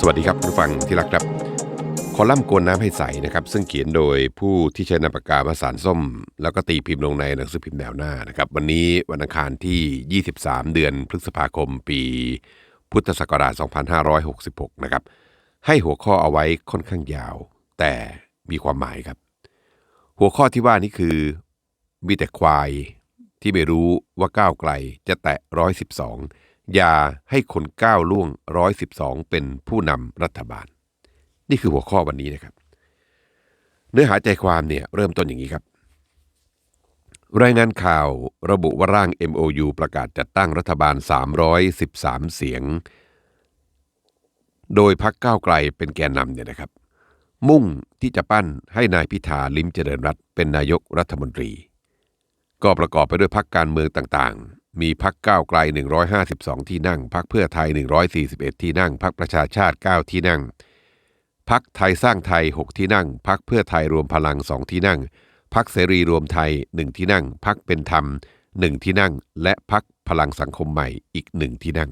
สวัสดีครับคุณผู้ฟังที่รักครับ คอลัมน์กวนน้ำให้ใสนะครับ ซึ่งเขียนโดยผู้ที่ใช้นามปากกามาสาส้ม แล้วก็ตีพิมพ์ลงในหนังสือพิมพ์แนวหน้านะครับ วันนี้วันอังคารที่ 23 เดือนพฤษภาคม ปีพุทธศักราช 2566 นะครับ ให้หัวข้อเอาไว้ค่อนข้างยาว แต่มีความหมายครับ หัวข้อที่ว่านี้คือมีแต่ควายที่ไม่รู้ว่าก้าวไกลจะแตะ 112 อย่าให้คนก้าวล่วง 112 เป็นผู้นำรัฐบาล นี่คือหัวข้อวันนี้นะครับ เนื้อหาใจความเนี่ยเริ่มต้นอย่างนี้ครับ รายงานข่าวระบุว่าร่าง MOU ประกาศจัดตั้งรัฐบาล 313 เสียง โดยพักก้าวไกลเป็นแกนนำเนี่ยนะครับ มุ่งที่จะปั้นให้นายพิธาลิมเจริญรัตเป็นนายกรัฐมนตรี ก็ประกอบไปด้วยพักการเมืองต่าง มีพักก้าวไกล 152 ที่นั่ง พักเพื่อไทย 141 ที่นั่ง พักประชาชาติ 9 ที่นั่ง พักไทยสร้างไทย 6 ที่นั่ง พักเพื่อไทยรวมพลัง 2 ที่นั่ง พักเสรีรวมไทย 1 ที่นั่ง พักเป็นธรรม 1 ที่นั่ง และพักพลังสังคมใหม่อีก 1 ที่นั่ง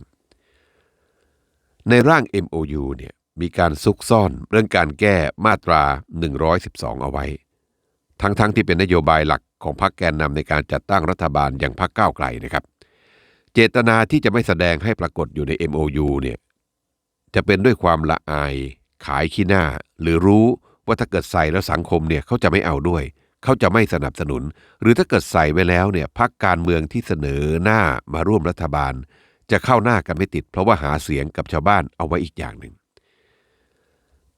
ในร่าง MOU เนี่ยมีการซุกซ่อนเรื่องการแก้มาตรา 112 เอาไว้ ทั้งๆทที่เป็นนโยบายหลักของพรรคแกนนำในการจัดตั้งรัฐบาลอย่างพรรคก้าวไกลนะครับ เจตนาที่จะไม่แสดงให้ปรากฏอยู่ใน MOU เนี่ยจะเป็นด้วยความละอาย ขายขี้หน้า หรือรู้ว่าถ้าเกิดใส่แล้วสังคมเนี่ยเขาจะไม่เอาด้วย เขาจะไม่สนับสนุน หรือถ้าเกิดใส่ไว้แล้วเนี่ยพรรคการเมืองที่เสนอหน้ามาร่วมรัฐบาล จะเข้าหน้ากันไม่ติด เพราะว่าหาเสียงกับชาวบ้านเอาไว้อีกอย่างหนึ่ง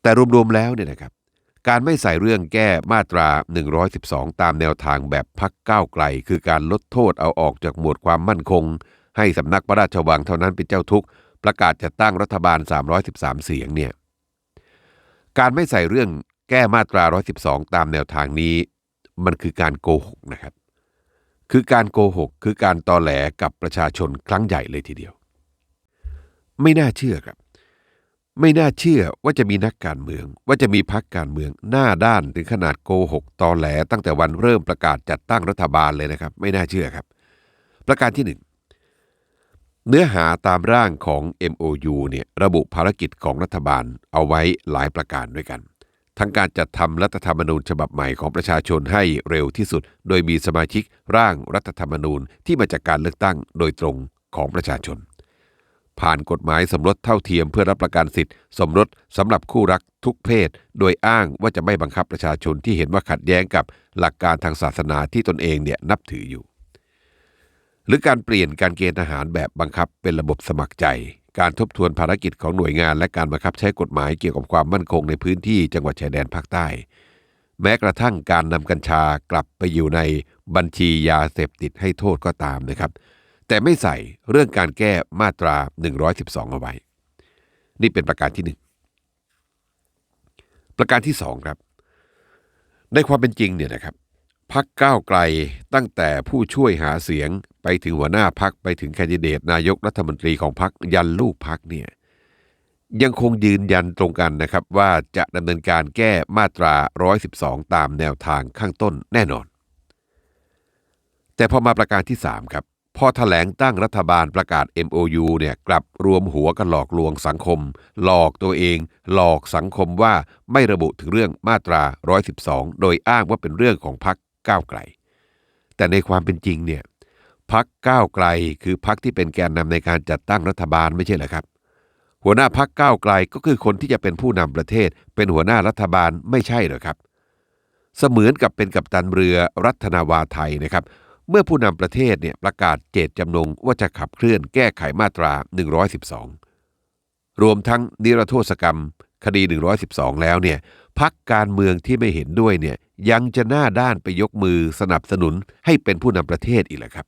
แต่รวมๆแล้วเนี่ยนะครับ การไม่ใส่เรื่องแก้มาตรา 112 ตามแนวทางแบบพักก้าวไกล คือการลดโทษเอาออกจากหมวดความมั่นคง ให้สำนักพระราชวังเท่านั้นเป็นเจ้าทุกข์ประกาศจะตั้งรัฐบาล 313 เสียงเนี่ยการไม่ใส่เรื่องแก้มาตรา 112 ตามแนวทางนี้ มันคือการโกหกนะครับ คือการโกหกคือการตอแหลกับประชาชนครั้งใหญ่เลยทีเดียว ไม่น่าเชื่อครับ ไม่น่าเชื่อว่าจะมีนักการเมือง ว่าจะมีพักการเมืองหน้าด้านถึงขนาดโกหกตอแหล ตั้งแต่วันเริ่มประกาศจัดตั้งรัฐบาลเลยนะครับ ไม่น่าเชื่อครับ ประการที่หนึ่งเนื้อหาตามร่างของ MOU เนี่ยระบุภารกิจของรัฐบาลเอาไว้หลายประการด้วยกัน ทั้งการจัดทำรัฐธรรมนูญฉบับใหม่ของประชาชนให้เร็วที่สุด โดยมีสมาชิกร่างรัฐธรรมนูญที่มาจากการเลือกตั้งโดยตรงของประชาชน ผ่านกฎหมายสมรสเท่าเทียมเพื่อรับประกันสิทธิสมรสสำหรับคู่รักทุกเพศ โดยอ้างว่าจะไม่บังคับประชาชนที่เห็นว่าขัดแย้งกับหลักการทางศาสนาที่ตนเองเนี่ยนับถืออยู่ หรือการเปลี่ยนการเกณฑ์ทหารแบบบังคับเป็นระบบสมัครใจ การทบทวนภารกิจของหน่วยงาน และการบังคับใช้กฎหมายเกี่ยวกับความมั่นคงในพื้นที่จังหวัดชายแดนภาคใต้ แม้กระทั่งการนำกัญชากลับไปอยู่ในบัญชียาเสพติดให้โทษก็ตามนะครับ แต่ไม่ใส่เรื่องการแก้มาตรา 112 เอาไว้ นี่เป็นประการที่หนึ่งประการที่สองครับ ในความเป็นจริงเนี่ยนะครับพักก้าวไกลตั้งแต่ผู้ช่วยหาเสียงไปถึงหัวหน้าพักไปถึงแคนดิเดตนายกรัฐมนตรีของพักยันลูกพักเนี่ยยังคงยืนยันตรงกันนะครับว่าจะดำเนินการแก้มาตรา 112 ตามแนวทางข้างต้นแน่นอน แต่พอมาประการที่ 3 ครับ พอถแถลงตั้งรัฐบาลประกาศ MOU เนี่ยกลับรวมหัวกันหลอกลวงสังคม หลอกตัวเอง หลอกสังคมว่าไม่ระบุถึงเรื่องมาตรา 112 โดยอ้างว่าเป็นเรื่องของพรรคก้าวไกล แต่ในความเป็นจริงเนี่ยพักก้าวไกลคือพักที่เป็นแกนนำในการจัดตั้งรัฐบาลไม่ใช่เหรอครับ หัวหน้าพักก้าวไกลก็คือคนที่จะเป็นผู้นำประเทศ เป็นหัวหน้ารัฐบาลไม่ใช่เหรอครับ เสมือนกับเป็นกัปตันเรือรัฐนาวาไทยนะครับ เมื่อผู้นำประเทศเนี่ยประกาศเจตจำนงว่าจะขับเคลื่อนแก้ไขมาตรา 112 รวมทั้งนิรโทษกรรม คดี 112 แล้วเนี่ยพักการเมืองที่ไม่เห็นด้วยเนี่ยยังจะหน้าด้านไปยกมือสนับสนุนให้เป็นผู้นำประเทศอีกแหละครับ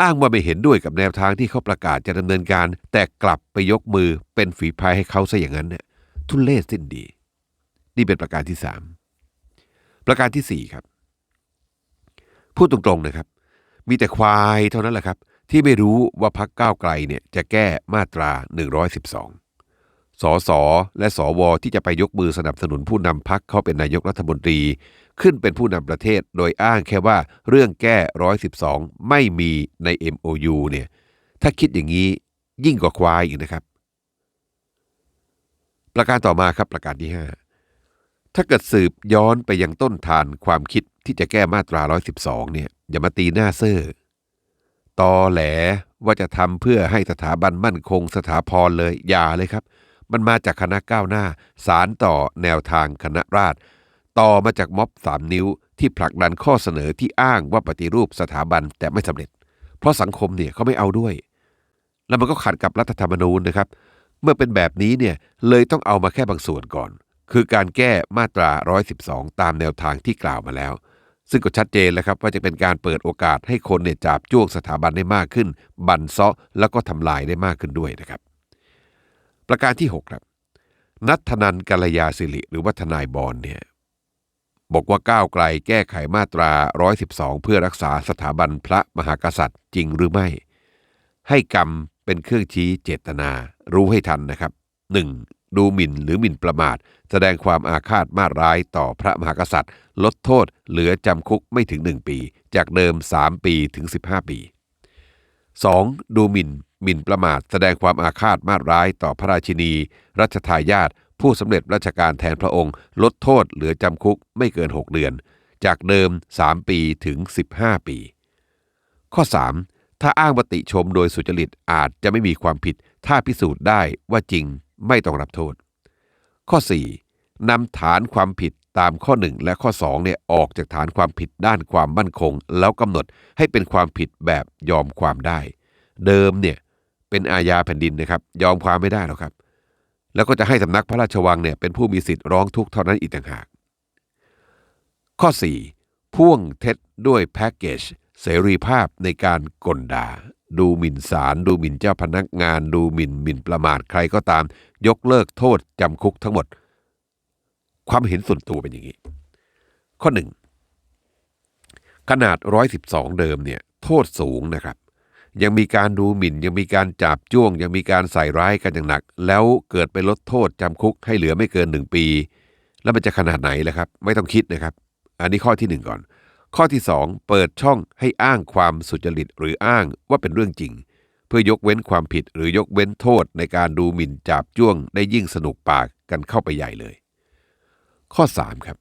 อ้างว่าไม่เห็นด้วยกับแนวทางที่เขาประกาศจะดำเนินการ แต่กลับไปยกมือเป็นฝีพายให้เขาซะอย่างนั้นเนี่ยทุเลศสิ้นดี นี่เป็นประการที่สามประการที่สี่ครับ พูดตรงๆนะครับ มีแต่ควายเท่านั้นแหละครับ ที่ไม่รู้ว่าพักก้าวไกลเนี่ยจะแก้มาตรา 112 สสและสวที่จะไปยกมือสนับสนุนผู้นำพักเขาเป็นนายกรัฐมนตรี ขึ้นเป็นผู้นำประเทศโดยอ้างแค่ว่าเรื่องแก้ 112 ไม่มีใน MOU เนี่ยถ้าคิดอย่างนี้ยิ่งกว่าควายอีกนะครับ ประการต่อมาครับประการที่ 5 ถ้าเกิดสืบย้อนไปยังต้นทานความคิดที่จะแก้มาตรา 112 เนี่ยอย่ามาตีหน้าเซ่อตอแหลว่าจะทำเพื่อให้สถาบันมั่นคงสถาพรเลยอย่าเลยครับ มันมาจากคณะก้าวหน้า สารต่อแนวทางคณะราษฎรต่อมาจากม็อบสามนิ้วที่ผลักดันข้อเสนอที่อ้างว่าปฏิรูปสถาบันแต่ไม่สำเร็จ เพราะสังคมเนี่ยเขาไม่เอาด้วย แล้วมันก็ขัดกับรัฐธรรมนูญนะครับ เมื่อเป็นแบบนี้เนี่ยเลยต้องเอามาแค่บางส่วนก่อน คือการแก้มาตรา 112 ตามแนวทางที่กล่าวมาแล้ว ซึ่งก็ชัดเจนแล้วครับว่าจะเป็นการเปิดโอกาสให้คนเนี่ยจับจ้วงสถาบันได้มากขึ้น บันเซาะแล้วก็ทำลายได้มากขึ้นด้วยนะครับ ประการที่6ครับนัทธนันกัลยาสิริหรือว่าทนายบอลเนี่ยบอกว่าก้าวไกลแก้ไขมาตรา 112 เพื่อรักษาสถาบันพระมหากษัตริย์จริงหรือไม่ ให้กรรมเป็นเครื่องชี้เจตนา รู้ให้ทันนะครับ 1. ดูหมิ่นหรือหมิ่นประมาท แสดงความอาฆาตมาร้ายต่อพระมหากษัตริย์ ลดโทษเหลือจำคุกไม่ถึง 1 ปี จากเดิม 3 ปีถึง 15 ปี 2. ดูหมิ่นหมิ่นประมาท แสดงความอาฆาตมาร้ายต่อพระราชินี รัชทายาทผู้สำเร็จราชการแทนพระองค์ ลดโทษเหลือจำคุกไม่เกิน 6 เดือน จากเดิม 3 ปีถึง 15 ปี ข้อ 3. ถ้าอ้างวติชมโดยสุจริตอาจจะไม่มีความผิด ถ้าพิสูจน์ได้ว่าจริง ไม่ต้องรับโทษ ข้อ 4. นำฐานความผิดตามข้อ 1 และข้อ2เนี่ยออกจากฐานความผิดด้านความมั่นคง แล้วกำหนดให้เป็นความผิดแบบยอมความได้ เดิมเนี่ยเป็นอาญาแผ่นดินนะครับ ยอมความไม่ได้หรอกครับ แล้วก็จะให้สำนักพระราชวังเนี่ยเป็นผู้มีสิทธิ์ร้องทุกข์เท่านั้นอีกต่างหาก ข้อ 4. พ่วงเท็จด้วยแพ็กเกจเสรีภาพในการกลด่า ดูหมิ่นศาลดูหมิ่นเจ้าพนักงาน ดูหมิ่นหมิ่นประมาทใครก็ตาม ยกเลิกโทษจำคุกทั้งหมด ความเห็นส่วนตัวเป็นอย่างนี้ ข้อ1ขนาด 112 เดิมเนี่ยโทษสูงนะครับ ยังมีการดูหมิ่น ยังมีการจับจ้วง ยังมีการใส่ร้ายกันอย่างหนัก แล้วเกิดไปลดโทษจำคุกให้เหลือไม่เกินหนึ่งปี แล้วมันจะขนาดไหนล่ะครับ ไม่ต้องคิดนะครับ อันนี้ข้อที่หนึ่งก่อน ข้อที่สองเปิดช่องให้อ้างความสุจริตหรืออ้างว่าเป็นเรื่องจริง เพื่อยกเว้นความผิดหรือยกเว้นโทษในการดูหมิ่นจับจ้วงได้ยิ่งสนุกปากกันเข้าไปใหญ่เลย ข้อ 3 ครับ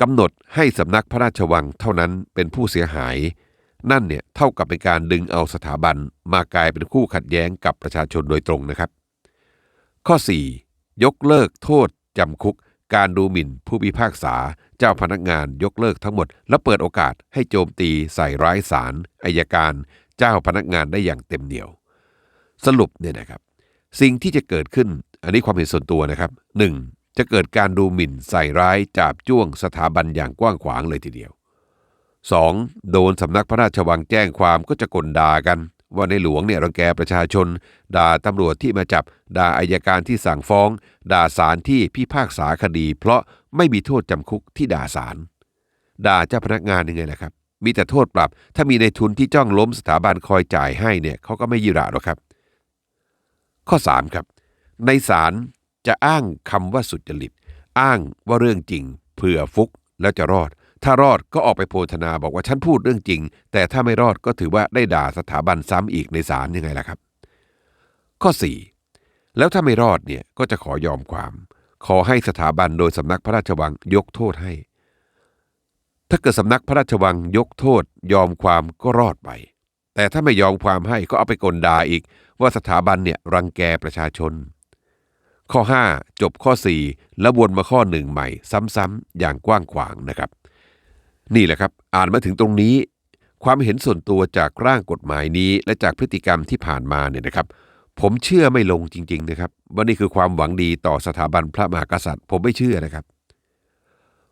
กำหนดให้สำนักพระราชวังเท่านั้นเป็นผู้เสียหาย นั่นเนี่ยเท่ากับเป็นการดึงเอาสถาบันมากลายเป็นคู่ขัดแย้งกับประชาชนโดยตรงนะครับ ข้อ 4 ยกเลิกโทษจำคุก การดูหมิ่นผู้พิพากษา เจ้าพนักงานยกเลิกทั้งหมด และเปิดโอกาสให้โจมตีใส่ร้ายศาลอายการ เจ้าพนักงานได้อย่างเต็มเหนียว สรุปเนี่ยนะครับ สิ่งที่จะเกิดขึ้นอันนี้ความเห็นส่วนตัวนะครับ 1. จะเกิดการดูหมิ่นใส่ร้ายจาบจ้วงสถาบันอย่างกว้างขวางเลยทีเดียว 2. โดนสำนักพระราชวังแจ้งความก็จะกลด่ากัน ว่าในหลวงเนี่ยรังแกประชาชน ด่าตำรวจที่มาจับ ด่าอายการที่สั่งฟ้อง ด่าศาลที่พิพากษาคดี เพราะไม่มีโทษจำคุกที่ด่าศาลด่าเจ้าพนักงานยังไงล่ะครับ มีแต่โทษปรับ ถ้ามีในทุนที่จ้องล้มสถาบันคอยจ่ายให้เนี่ยเขาก็ไม่ยิระหรอกครับ ข้อ 3 ครับ ในศาลจะอ้างคำว่าสุจริต อ้างว่าเรื่องจริงเผื่อฟุกแล้วจะรอด ถ้ารอดก็ออกไปโพธนาบอกว่าฉันพูดเรื่องจริง แต่ถ้าไม่รอดก็ถือว่าได้ด่าสถาบันซ้ำอีกในศาลยังไงล่ะครับ ข้อ 4 แล้วถ้าไม่รอดเนี่ยก็จะขอยอมความ ขอให้สถาบันโดยสำนักพระราชวังยกโทษให้ ถ้าเกิดสำนักพระราชวังยกโทษ ยอมความก็รอดไป แต่ถ้าไม่ยอมความให้ก็เอาไปกลด่าอีก ว่าสถาบันเนี่ยรังแกประชาชน ข้อ 5 จบข้อ 4 แล้ววนมาข้อหนึ่งใหม่ ซ้ำๆอย่างกว้างขวางนะครับ นี่แหละครับ อ่านมาถึงตรงนี้ ความเห็นส่วนตัวจากร่างกฎหมายนี้ และจากพฤติกรรมที่ผ่านมาเนี่ยนะครับ ผมเชื่อไม่ลงจริง ๆ นะครับ ว่านี่คือความหวังดีต่อสถาบันพระมหากษัตริย์ ผมไม่เชื่อนะครับ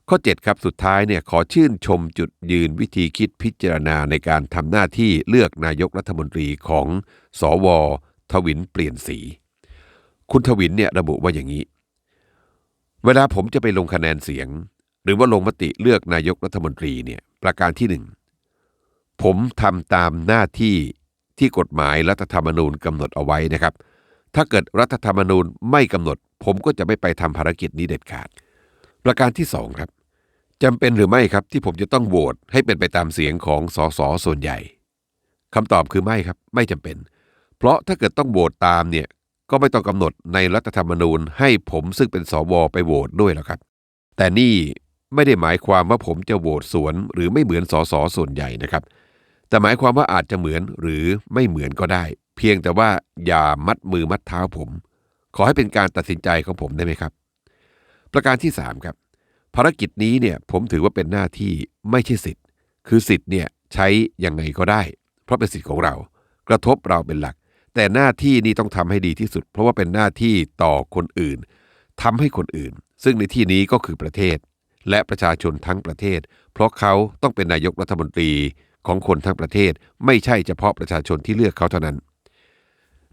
ข้อ 7 ครับสุดท้ายเนี่ยขอชื่นชมจุดยืนวิธีคิดพิจารณาในการทำหน้าที่เลือกนายกรัฐมนตรีของสวทวินเปลี่ยนสี คุณทวินเนี่ยระบุว่าอย่างนี้ เวลาผมจะไปลงคะแนนเสียง หรือว่าลงมติเลือกนายกรัฐมนตรีเนี่ยประการที่หนึ่งผมทำตามหน้าที่ที่กฎหมายรัฐธรรมนูญกำหนดเอาไว้นะครับ ถ้าเกิดรัฐธรรมนูญไม่กำหนด ผมก็จะไม่ไปทำภารกิจนี้เด็ดขาด ประการที่สองครับจำเป็นหรือไม่ครับที่ผมจะต้องโหวตให้เป็นไปตามเสียงของสสส่วนใหญ่คำตอบคือไม่ครับ ไม่จำเป็น เพราะถ้าเกิดต้องโหวตตามเนี่ยก็ไม่ต้องกำหนดในรัฐธรรมนูญให้ผมซึ่งเป็นสวไปโหวตด้วยหรอกครับ แต่นี่ ไม่ได้หมายความว่าผมจะโหวตสวนหรือไม่เหมือนสสส่วนใหญ่นะครับ แต่หมายความว่าอาจจะเหมือนหรือไม่เหมือนก็ได้ เพียงแต่ว่าอย่ามัดมือมัดเท้าผม ขอให้เป็นการตัดสินใจของผมได้ไหมครับ ประการที่3ครับภารกิจนี้เนี่ยผมถือว่าเป็นหน้าที่ไม่ใช่สิทธิ์ คือสิทธิ์เนี่ยใช้ยังไงก็ได้ เพราะเป็นสิทธิ์ของเรา กระทบเราเป็นหลัก แต่หน้าที่นี้ต้องทำให้ดีที่สุด เพราะว่าเป็นหน้าที่ต่อคนอื่นทำให้คนอื่น ซึ่งในที่นี้ก็คือประเทศ และประชาชนทั้งประเทศ เพราะเขาต้องเป็นนายกรัฐมนตรีของคนทั้งประเทศ ไม่ใช่เฉพาะประชาชนที่เลือกเขาเท่านั้น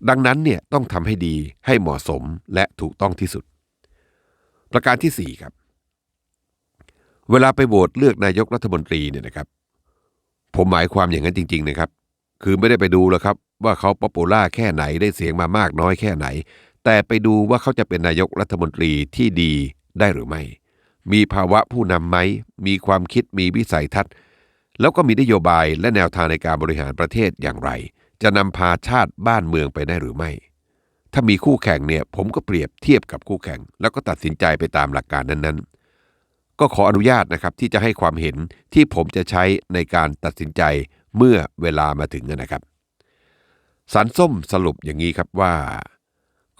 ดังนั้นเนี่ยต้องทำให้ดีให้เหมาะสมและถูกต้องที่สุด ประการที่สี่ครับ เวลาไปโหวตเลือกนายกรัฐมนตรีเนี่ยนะครับ ผมหมายความอย่างนั้นจริง ๆ นะครับ คือไม่ได้ไปดูแล้วครับ ว่าเขาป๊อปปูล่าแค่ไหนได้เสียงมามากน้อยแค่ไหน แต่ไปดูว่าเขาจะเป็นนายกรัฐมนตรีที่ดีได้หรือไม่ มีภาวะผู้นำไหม มีความคิดมีวิสัยทัศน์ แล้วก็มีนโยบายและแนวทางในการบริหารประเทศอย่างไร จะนำพาชาติบ้านเมืองไปได้หรือไม่ ถ้ามีคู่แข่งเนี่ยผมก็เปรียบเทียบกับคู่แข่ง แล้วก็ตัดสินใจไปตามหลักการนั้นๆ ก็ขออนุญาตนะครับที่จะให้ความเห็นที่ผมจะใช้ในการตัดสินใจเมื่อเวลามาถึงนะครับสันส้มสรุปอย่างนี้ครับว่า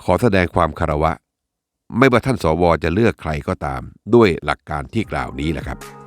ขอแสดงความคารวะ ไม่ว่าท่านสวจะเลือกใครก็ตาม ด้วยหลักการที่กล่าวนี้แหละครับ